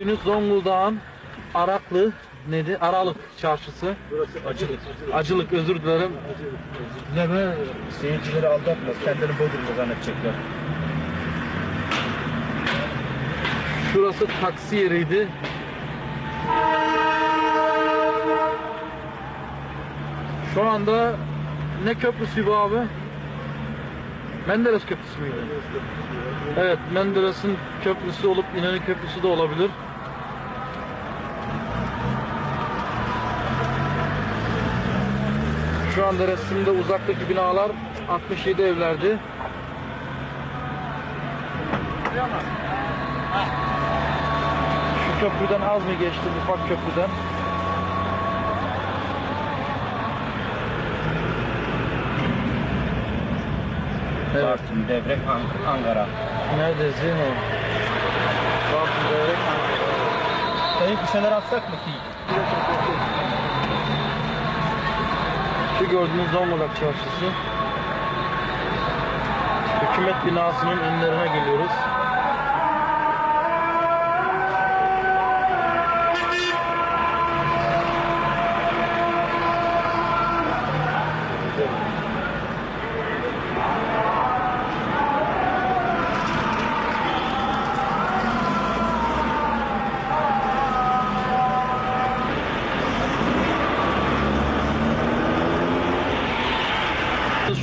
Günü Zonguldak'ın Araklı neydi? Aralık çarşısı. Acılık. Acılık özür dilerim. Ne be? Seyircileri aldatma. Kendini Bodrum'da zannedecekler. Şurası taksi yeriydi. Şu anda ne köprüsü bu abi? Menderes Köprüsü müydü? Evet, Menderes'in köprüsü olup İnönü Köprüsü de olabilir. Şu anda resimde uzaktaki binalar 67 evlerdi. Şu köprüden az mı geçti ufak köprüden? Evet. Bartın, Devrek, Ank- Ankara. Neredesin o? Bartın Devrek Ankara. Dayı bir şeyler atsak mı ki? Şu gördüğünüz Zonguldak Çarşısı. Hükümet binasının önlerine geliyoruz.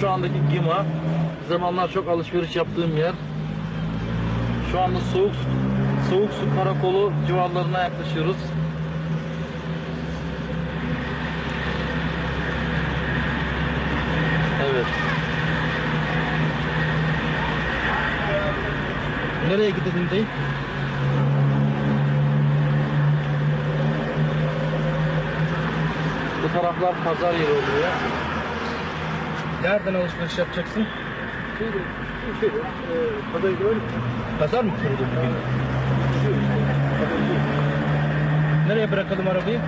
Şu andaki Gima, zamanlar çok alışveriş yaptığım yer. Şu anda soğuk soğuk su karakolu civarlarına yaklaşıyoruz. Evet. Nereye gidelim dayı? Bu taraflar pazar yeri oluyor. Nereden alışveriş yapacaksın? Şeyde, e, pazar yeri Pazar mı kuruldu bugün? Nereye bırakalım arabayı?